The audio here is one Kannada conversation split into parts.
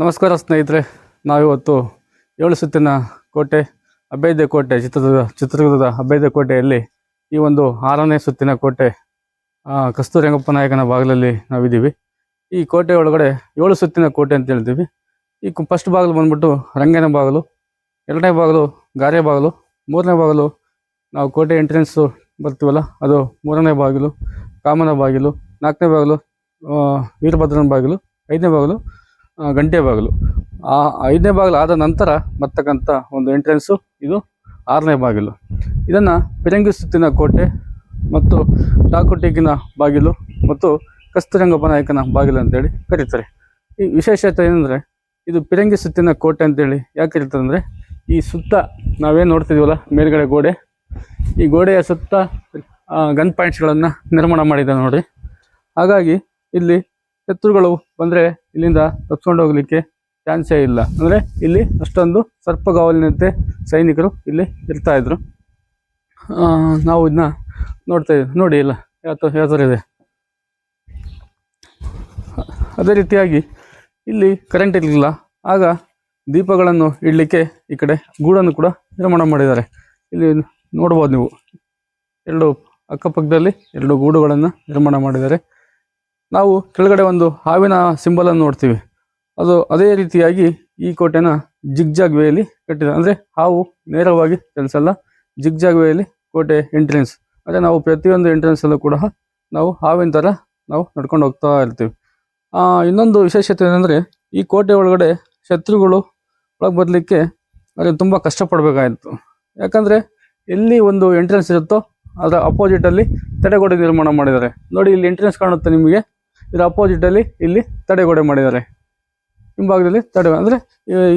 ನಮಸ್ಕಾರ ಸ್ನೇಹಿತರೆ, ನಾವಿವತ್ತು ಏಳು ಸುತ್ತಿನ ಕೋಟೆ, ಅಭೇದ್ಯ ಕೋಟೆ, ಚಿತ್ರದುರ್ಗ, ಚಿತ್ರದುರ್ಗದ ಅಭೇದ್ಯ ಕೋಟೆಯಲ್ಲಿ ಈ ಒಂದು ಆರನೇ ಸುತ್ತಿನ ಕೋಟೆ ಕಸ್ತೂರಿಂಗಪ್ಪ ಕಸ್ತೂರಿ ರಂಗಪ್ಪ ನಾಯಕನ ಬಾಗಿಲಲ್ಲಿ ನಾವಿದ್ದೀವಿ. ಈ ಕೋಟೆ ಒಳಗಡೆ ಏಳು ಸುತ್ತಿನ ಕೋಟೆ ಅಂತ ಹೇಳ್ತೀವಿ. ಈ ಫಸ್ಟ್ ಬಾಗಿಲು ಬಂದ್ಬಿಟ್ಟು ರಂಗನ ಬಾಗಿಲು, ಎರಡನೇ ಬಾಗಿಲು ಗಾರೆ ಬಾಗಿಲು, ಮೂರನೇ ಬಾಗಿಲು ನಾವು ಕೋಟೆ ಎಂಟ್ರೆನ್ಸು ಬರ್ತೀವಲ್ಲ, ಅದು ಮೂರನೇ ಬಾಗಿಲು, ಕಾಮನ ಬಾಗಿಲು, ನಾಲ್ಕನೇ ಬಾಗಿಲು ವೀರಭದ್ರನ ಬಾಗಿಲು, ಐದನೇ ಬಾಗಿಲು ಗಂಟೆ ಬಾಗಿಲು. ಆ ಐದನೇ ಬಾಗಿಲು ಆದ ನಂತರ ಬರ್ತಕ್ಕಂಥ ಒಂದು ಎಂಟ್ರೆನ್ಸು ಇದು ಆರನೇ ಬಾಗಿಲು. ಇದನ್ನು ಪಿರಂಗಿ ಸುತ್ತಿನ ಕೋಟೆ ಮತ್ತು ಟಾಕುಟಿಗಿನ ಬಾಗಿಲು ಮತ್ತು ಕಸ್ತೂರಂಗಪ್ಪ ನಾಯಕನ ಬಾಗಿಲು ಅಂತೇಳಿ ಕರೀತಾರೆ. ಈ ವಿಶೇಷತೆ ಏನಂದರೆ, ಇದು ಪಿರಂಗಿ ಸುತ್ತಿನ ಕೋಟೆ ಅಂತೇಳಿ ಯಾಕೆ ಕರೀತಾರೆ ಅಂದರೆ, ಈ ಸುತ್ತ ನಾವೇನು ನೋಡ್ತಿದ್ದೀವಲ್ಲ ಮೇಲ್ಗಡೆ ಗೋಡೆ. ಈ ಗೋಡೆಯ ಸುತ್ತ ಗನ್ ಪಾಯಿಂಟ್ಸ್ಗಳನ್ನು ನಿರ್ಮಾಣ ಮಾಡಿದ್ದಾರೆ ನೋಡಿ ಹಾಗಾಗಿ ಇಲ್ಲಿ ಶತ್ರುಗಳು ಬಂದರೆ ಇಲ್ಲಿಂದ ತಪ್ಸ್ಕೊಂಡು ಹೋಗ್ಲಿಕ್ಕೆ ಚಾನ್ಸೇ ಇಲ್ಲ. ಅಂದರೆ ಇಲ್ಲಿ ಅಷ್ಟೊಂದು ಸರ್ಪಗಾವಲಿನಂತೆ ಸೈನಿಕರು ಇಲ್ಲಿ ಇರ್ತಾ ಇದ್ರು. ನಾವು ಇದನ್ನ ನೋಡ್ತಾ ಇದ್ದೀವಿ ನೋಡಿ, ಇಲ್ಲ, ಯಾವ ಥರ ಇದೆ. ಅದೇ ರೀತಿಯಾಗಿ ಇಲ್ಲಿ ಕರೆಂಟ್ ಇರಲಿಲ್ಲ. ಆಗ ದೀಪಗಳನ್ನು ಇಡಲಿಕ್ಕೆ ಈ ಕಡೆ ಗೂಡನ್ನು ಕೂಡ ನಿರ್ಮಾಣ ಮಾಡಿದ್ದಾರೆ. ಇಲ್ಲಿ ನೋಡ್ಬೋದು ನೀವು. ಎರಡು ಅಕ್ಕಪಕ್ಕದಲ್ಲಿ ಎರಡು ಗೂಡುಗಳನ್ನು ನಿರ್ಮಾಣ ಮಾಡಿದ್ದಾರೆ. ನಾವು ಕೆಳಗಡೆ ಒಂದು ಹಾವಿನ ಸಿಂಬಲನ್ನು ನೋಡ್ತೀವಿ. ಅದು ಅದೇ ರೀತಿಯಾಗಿ ಈ ಕೋಟೆನ ಜಿಗ್ಜಾಗ್ ವೇಯಲ್ಲಿ ಕಟ್ಟಿದ, ಅಂದರೆ ಹಾವು ನೇರವಾಗಿ ಚಲಿಸಲ್ಲ ಜಿಗ್ಜಾಗ್ ವೇಯಲ್ಲಿ ಕೋಟೆ ಎಂಟ್ರೆನ್ಸ್. ಅಂದರೆ ನಾವು ಪ್ರತಿಯೊಂದು ಎಂಟ್ರೆನ್ಸ್ ಅಲ್ಲೂ ಕೂಡ ನಾವು ಹಾವಿನ ಥರ ನಾವು ನಡ್ಕೊಂಡು ಹೋಗ್ತಾ ಇರ್ತೀವಿ. ಇನ್ನೊಂದು ವಿಶೇಷತೆ ಏನಂದರೆ ಈ ಕೋಟೆ ಒಳಗಡೆ ಶತ್ರುಗಳು ಒಳಗೆ ಬರಲಿಕ್ಕೆ ಅದು ತುಂಬ ಕಷ್ಟಪಡಬೇಕಾಯಿತು. ಯಾಕಂದರೆ ಎಲ್ಲಿ ಒಂದು ಎಂಟ್ರೆನ್ಸ್ ಇರುತ್ತೋ ಅದರ ಅಪೋಸಿಟಲ್ಲಿ ತಡೆಗೋಡೆ ನಿರ್ಮಾಣ ಮಾಡಿದ್ದಾರೆ. ನೋಡಿ, ಇಲ್ಲಿ ಎಂಟ್ರೆನ್ಸ್ ಕಾಣುತ್ತೆ ನಿಮಗೆ. ಇದರ ಅಪೋಸಿಟಲ್ಲಿ ಇಲ್ಲಿ ತಡೆಗೋಡೆ ಮಾಡಿದ್ದಾರೆ. ಹಿಂಭಾಗದಲ್ಲಿ ತಡೆ ಅಂದರೆ,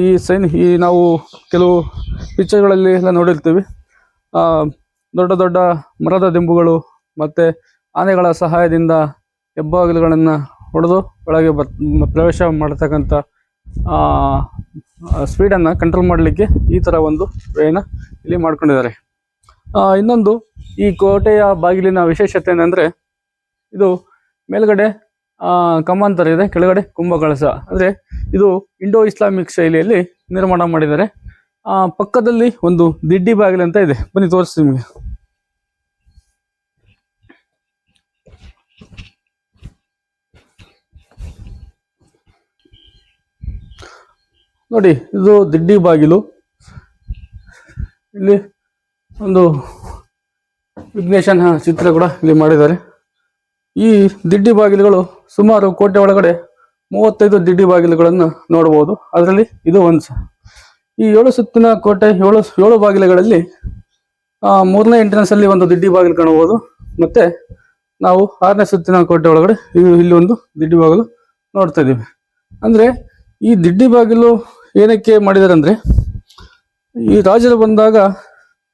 ಈ ಸೈನ್ ಈ ನಾವು ಕೆಲವು ಪಿಕ್ಚರ್ಗಳಲ್ಲಿ ಎಲ್ಲ ನೋಡಿರ್ತೀವಿ. ದೊಡ್ಡ ದೊಡ್ಡ ಮರದ ದಿಂಬುಗಳು ಮತ್ತು ಆನೆಗಳ ಸಹಾಯದಿಂದ ಹೆಬ್ಬಾಗಿಲುಗಳನ್ನು ಹೊಡೆದು ಒಳಗೆ ಬರ್ ಪ್ರವೇಶ ಮಾಡತಕ್ಕಂಥ ಸ್ಪೀಡನ್ನು ಕಂಟ್ರೋಲ್ ಮಾಡಲಿಕ್ಕೆ ಈ ಥರ ಒಂದು ವೇನ ಇಲ್ಲಿ ಮಾಡ್ಕೊಂಡಿದ್ದಾರೆ. ಇನ್ನೊಂದು ಈ ಕೋಟೆಯ ಬಾಗಿಲಿನ ವಿಶೇಷತೆ ಏನಂದರೆ, ಇದು ಮೇಲ್ಗಡೆ ಆ, ಕಮಾನ್ ಥರ ಇದೆ ಕೆಳಗಡೆ ಕುಂಭಕಳಸ ಅಂದರೆ ಇದು ಇಂಡೋ ಇಸ್ಲಾಮಿಕ್ ಶೈಲಿಯಲ್ಲಿ ನಿರ್ಮಾಣ ಮಾಡಿದ್ದಾರೆ. ಆ, ಪಕ್ಕದಲ್ಲಿ ಒಂದು ದಿಡ್ಡಿ ಬಾಗಿಲು ಅಂತ ಇದೆ. ಬನ್ನಿ ತೋರಿಸ್ತೀನಿ ನಿಮಗೆ. ನೋಡಿ ಇದು ದಿಡ್ಡಿ ಬಾಗಿಲು. ಇಲ್ಲಿ ಒಂದು ವಿಘ್ನೇಶನ ಚಿತ್ರ ಕೂಡ ಇಲ್ಲಿ ಮಾಡಿದ್ದಾರೆ. ಈ ದಿಡ್ಡಿ ಬಾಗಿಲುಗಳು ಸುಮಾರು ಕೋಟೆ ಒಳಗಡೆ ಮೂವತ್ತೈದು ದಿಡ್ಡಿ ಬಾಗಿಲುಗಳನ್ನು ನೋಡಬಹುದು. ಅದರಲ್ಲಿ ಇದು ಒಂದು. ಈ ಏಳು ಸುತ್ತಿನ ಕೋಟೆ, ಏಳು ಏಳು ಬಾಗಿಲುಗಳಲ್ಲಿ ಮೂರನೇ ಎಂಟ್ರೆನ್ಸ್ ಅಲ್ಲಿ ಒಂದು ದಿಡ್ಡಿ ಬಾಗಿಲು ಕಾಣಬಹುದು. ಮತ್ತೆ ನಾವು ಆರನೇ ಸುತ್ತಿನ ಕೋಟೆ ಒಳಗಡೆ ಇಲ್ಲಿ ಒಂದು ದಿಡ್ಡಿ ಬಾಗಿಲು ನೋಡ್ತಾ ಇದ್ದೀವಿ. ಅಂದ್ರೆ ಈ ದಿಡ್ಡಿ ಬಾಗಿಲು ಏನಕ್ಕೆ ಮಾಡಿದಾರೆ ಅಂದ್ರೆ, ಈ ರಾಜರು ಬಂದಾಗ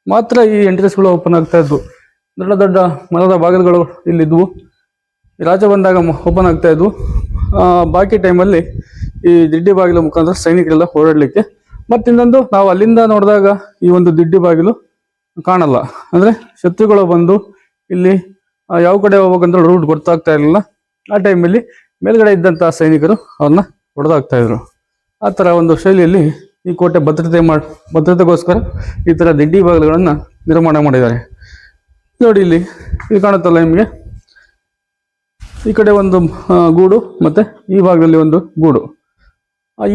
ಮಾತ್ರ ಈ ಎಂಟ್ರೆನ್ಸ್ಗಳು ಓಪನ್ ಆಗ್ತಾ ಇದ್ವು. ದೊಡ್ಡ ದೊಡ್ಡ ಮರದ ಬಾಗಿಲುಗಳು ಇಲ್ಲಿದ್ವು ರಾಜ ಬಂದಾಗ ಓಪನ್ ಆಗ್ತಾ ಇದ್ವು. ಬಾಕಿ ಟೈಮಲ್ಲಿ ಈ ದಿಡ್ಡಿ ಬಾಗಿಲು ಮುಖಾಂತರ ಸೈನಿಕರೆಲ್ಲ ಹೋರಾಡಲಿಕ್ಕೆ. ಮತ್ತು ಇನ್ನೊಂದು, ನಾವು ಅಲ್ಲಿಂದ ನೋಡಿದಾಗ ಈ ಒಂದು ದಿಡ್ಡಿ ಬಾಗಿಲು ಕಾಣಲ್ಲ. ಅಂದರೆ ಶತ್ರುಗಳು ಬಂದು ಇಲ್ಲಿ ಯಾವ ಕಡೆ ಹೋಗ್ಬೇಕಂದ್ರೆ ರೂಟ್ ಗೊತ್ತಾಗ್ತಾ ಇರಲಿಲ್ಲ. ಆ ಟೈಮಲ್ಲಿ ಮೇಲ್ಗಡೆ ಇದ್ದಂಥ ಸೈನಿಕರು ಅವ್ರನ್ನ ಹೊಡೆದಾಗ್ತಾ ಇದ್ರು. ಆ ಥರ ಒಂದು ಶೈಲಿಯಲ್ಲಿ ಈ ಕೋಟೆ ಭದ್ರತೆ ಮಾಡಿ, ಭದ್ರತೆಗೋಸ್ಕರ ಈ ಥರ ದಿಡ್ಡಿ ಬಾಗಿಲುಗಳನ್ನು ನಿರ್ಮಾಣ ಮಾಡಿದ್ದಾರೆ. ನೋಡಿ ಇಲ್ಲಿ ಇಲ್ಲಿ ಕಾಣುತ್ತಲ್ಲ ನಿಮಗೆ. ಈ ಕಡೆ ಒಂದು ಗೂಡು ಮತ್ತೆ ಈ ಭಾಗದಲ್ಲಿ ಒಂದು ಗೂಡು.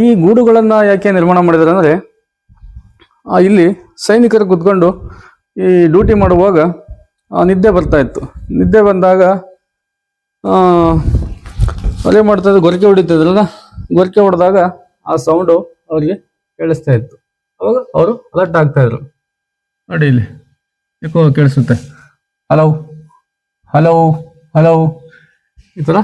ಈ ಗೂಡುಗಳನ್ನು ಯಾಕೆ ನಿರ್ಮಾಣ ಮಾಡಿದ್ದಾರೆ ಅಂದ್ರೆ ಇಲ್ಲಿ ಸೈನಿಕರು ಕುತ್ಕೊಂಡು ಈ ಡ್ಯೂಟಿ ಮಾಡುವಾಗ ನಿದ್ದೆ ಬರ್ತಾ ಇತ್ತು. ನಿದ್ದೆ ಬಂದಾಗ ಅದೇ ಮಾಡ್ತಾ ಗೊರಕೆ ಹೊಡಿತಿದ್ರಲ್ಲ, ಗೊರಕೆ ಹೊಡೆದಾಗ ಆ ಸೌಂಡು ಅವರಿಗೆ ಕೇಳಿಸ್ತಾ ಇತ್ತು. ಅವಾಗ ಅವರು ಅಲರ್ಟ್ ಆಗ್ತಾ ಇದ್ರು. ನೋಡಿ ಇಲ್ಲಿ ಕೇಳಿಸುತ್ತೆ. ಹಲೋ ಹಲೋ ಹಲೋ ಥರ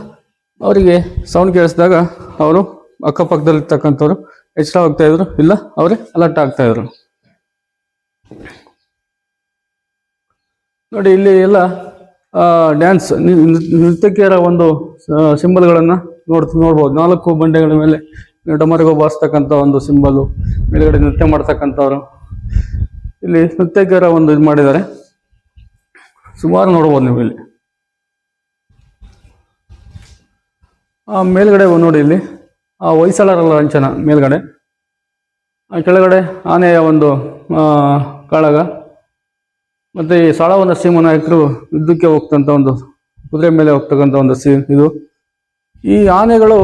ಅವರಿಗೆ ಸೌಂಡ್ ಕೇಳಿಸಿದಾಗ ಅವರು ಅಕ್ಕಪಕ್ಕದಲ್ಲಿರ್ತಕ್ಕಂಥವ್ರು ಎಚ್ಚರ ಹೋಗ್ತಾ ಇದ್ರು. ಇಲ್ಲ, ಅವರೇ ಅಲರ್ಟ್ ಆಗ್ತಾ ಇದ್ರು. ನೋಡಿ, ಇಲ್ಲಿ ಎಲ್ಲ ಡ್ಯಾನ್ಸ್ ನೃತ್ಯಕಿಯರ ಒಂದು ಸಿಂಬಲ್ಗಳನ್ನು ನೋಡ್, ನೋಡ್ಬೋದು. ನಾಲ್ಕು ಬಂಡೆಗಳ ಮೇಲೆ ಡಮರಿಗೋ ಬಾರಿಸ್ತಕ್ಕಂಥ ಒಂದು ಸಿಂಬಲು ಮೇಲುಗಡೆ ನೃತ್ಯ ಮಾಡ್ತಕ್ಕಂಥವ್ರು. ಇಲ್ಲಿ ನೃತ್ಯಕಿಯರ ಒಂದು ಇದು ಮಾಡಿದ್ದಾರೆ. ಸುಮಾರು ನೋಡ್ಬೋದು ನೀವು ಇಲ್ಲಿ. ಆ, ಮೇಲ್ಗಡೆ ನೋಡಿ ಇಲ್ಲಿ. ಆ ಹೊಯ್ಸಳರ ಲಂಚನ ಮೇಲ್ಗಡೆ. ಆ, ಕೆಳಗಡೆ ಆನೆಯ ಒಂದು ಕಾಳಗ. ಮತ್ತು ಈ ಸಾಳವ ನರಸಿಂಹ ನಾಯಕರು ಯುದ್ಧಕ್ಕೆ ಹೋಗ್ತಂಥ ಒಂದು, ಕುದುರೆ ಮೇಲೆ ಹೋಗ್ತಕ್ಕಂಥ ಒಂದು ಸಿ, ಇದು. ಈ ಆನೆಗಳು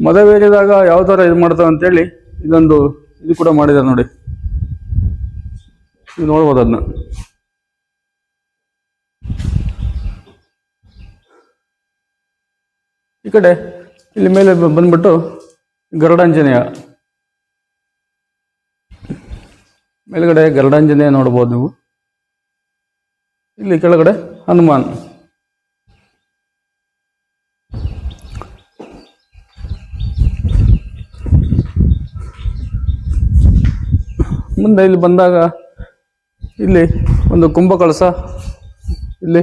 ಮದವೇರಿದಾಗ ಯಾವ ಥರ ಇದು ಮಾಡ್ತಾವೆ ಅಂತೇಳಿ ಇದೊಂದು ಇದು ಕೂಡ ಮಾಡಿದ್ದಾರೆ ನೋಡಿ. ನೋಡ್ಬೋದು ಅದನ್ನ ಈ ಕಡೆ ಇಲ್ಲಿ ಮೇಲೆ ಬಂದ್ಬಿಟ್ಟು ಗರುಡಾಂಜನೇಯ. ಮೇಲ್ಗಡೆ ಗರುಡಾಂಜನೇಯ ನೋಡ್ಬೋದು ನೀವು. ಇಲ್ಲಿ ಕೆಳಗಡೆ ಹನುಮಾನ್. ಮುಂದೆ ಇಲ್ಲಿ ಬಂದಾಗ ಇಲ್ಲಿ ಒಂದು ಕುಂಭಕಳಸ. ಇಲ್ಲಿ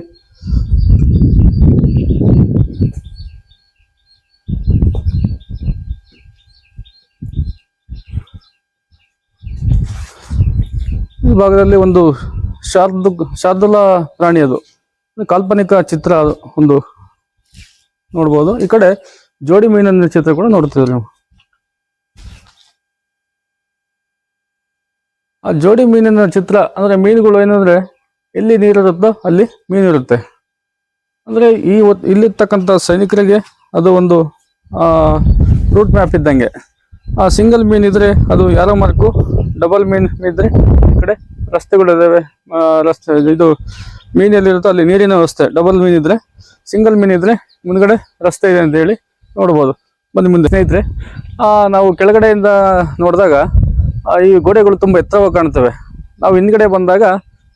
ಈ ಭಾಗದಲ್ಲಿ ಒಂದು ಶಾರ್ದ ಶಾರ್ದುಲ ಪ್ರಾಣಿ ಅದು. ಕಾಲ್ಪನಿಕ ಚಿತ್ರ ಅದು ಒಂದು ನೋಡ್ಬೋದು. ಈ ಕಡೆ ಜೋಡಿ ಮೀನಿನ ಚಿತ್ರ ಕೂಡ ನೋಡ್ತೀವಿ ನೀವು. ಆ ಜೋಡಿ ಮೀನಿನ ಚಿತ್ರ, ಅಂದ್ರೆ ಮೀನುಗಳು ಏನಂದ್ರೆ ಎಲ್ಲಿ ನೀರಿರುತ್ತೋ ಅಲ್ಲಿ ಮೀನಿರುತ್ತೆ ಅಂದ್ರೆ ಈ ಇಲ್ಲಿರ್ತಕ್ಕಂಥ ಸೈನಿಕರಿಗೆ ಅದು ಒಂದು ರೂಟ್ ಮ್ಯಾಪ್ ಇದ್ದಂಗೆ. ಆ ಸಿಂಗಲ್ ಮೀನ್ ಇದ್ರೆ ಅದು ಯಾರೋ ಮಾರ್ಕು ಡಬಲ್ ಮೀನ್ ಇದ್ರೆ ಈ ಕಡೆ ರಸ್ತೆಗಳಿದಾವೆ ಆ, ರಸ್ತೆ ಇದು ಮೀನ್ ಎಲ್ಲಿರುತ್ತೋ ಅಲ್ಲಿ ನೀರಿನ ವ್ಯವಸ್ಥೆ ಡಬಲ್ ಮೀನ್ ಇದ್ರೆ ಸಿಂಗಲ್ ಮೀನ್ ಇದ್ರೆ ಮುಂದ್ಗಡೆ ರಸ್ತೆ ಇದೆ ಅಂತ ಹೇಳಿ ನೋಡ್ಬೋದು. ಬಂದು ಮುಂದೆ. ಸ್ನೇಹಿತರೆ ನಾವು ಕೆಳಗಡೆಯಿಂದ ನೋಡಿದಾಗ ಈ ಗೋಡೆಗಳು ತುಂಬ ಎತ್ತರವಾಗಿ ಕಾಣ್ತವೆ ನಾವು ಹಿಂದ್ಗಡೆ ಬಂದಾಗ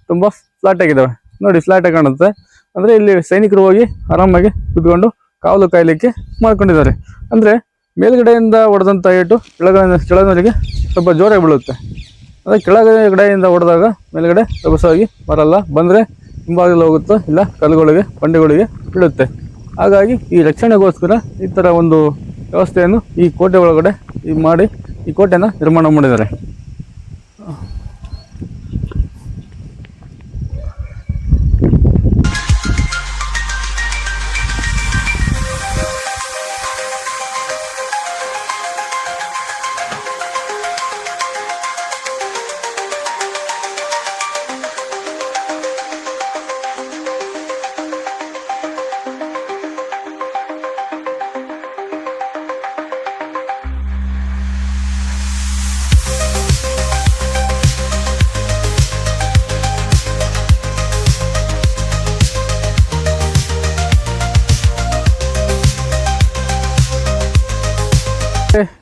ತುಂಬ ಫ್ಲಾಟ್ ಆಗಿದ್ದಾವೆ. ನೋಡಿ ಫ್ಲಾಟ್ ಆಗಿ ಕಾಣುತ್ತೆ. ಅಂದ್ರೆ ಇಲ್ಲಿ ಸೈನಿಕರು ಹೋಗಿ ಆರಾಮಾಗಿ ಕುತ್ಕೊಂಡು ಕಾವಲು ಕಾಯಲಿಕ್ಕೆ ಮಾಡ್ಕೊಂಡಿದ್ದಾರೆ. ಅಂದ್ರೆ ಮೇಲ್ಗಡೆಯಿಂದ ಹೊಡೆದಂಥ ಏಟು ಕೆಳಗಡೆ ಕೆಳಗಡೆಗೆ ಸ್ವಲ್ಪ ಜೋರಾಗಿ ಬೀಳುತ್ತೆ. ಅದೇ ಕೆಳಗಡೆಯಿಂದ ಹೊಡೆದಾಗ ಮೇಲ್ಗಡೆ ಸೊಗಸಾಗಿ ಬರಲ್ಲ. ಬಂದರೆ ಹಿಂಭಾಗದಲ್ಲಿ ಹೋಗುತ್ತೋ ಇಲ್ಲ ಕಲ್ಲುಗಳಿಗೆ, ಬಂಡೆಗಳಿಗೆ ಬೀಳುತ್ತೆ. ಹಾಗಾಗಿ ಈ ರಕ್ಷಣೆಗೋಸ್ಕರ ಈ ಥರ ಒಂದು ವ್ಯವಸ್ಥೆಯನ್ನು ಈ ಕೋಟೆ ಒಳಗಡೆ ಈ ಮಾಡಿ ಈ ಕೋಟೆನ ನಿರ್ಮಾಣ ಮಾಡಿದ್ದಾರೆ.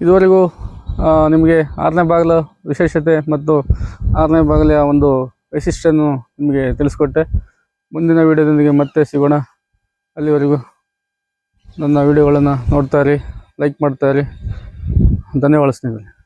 ಇದುವರೆಗೂ ನಿಮಗೆ ಆರನೇ ಬಾಗಿಲು ವಿಶೇಷತೆ ಮತ್ತು ಆರನೇ ಬಾಗಿಲಿಯ ಒಂದು ವೈಶಿಷ್ಟ್ಯವನ್ನು ನಿಮಗೆ ತಿಳಿಸ್ಕೊಟ್ಟೆ. ಮುಂದಿನ ವಿಡಿಯೋದೊಂದಿಗೆ ಮತ್ತೆ ಸಿಗೋಣ. ಅಲ್ಲಿವರೆಗೂ ನನ್ನ ವಿಡಿಯೋಗಳನ್ನು ನೋಡ್ತಾ ಲೈಕ್ ಮಾಡ್ತಾ ಇರಿ. ಧನ್ಯವಾದ ಸ್ನೇಹಿತರೆ.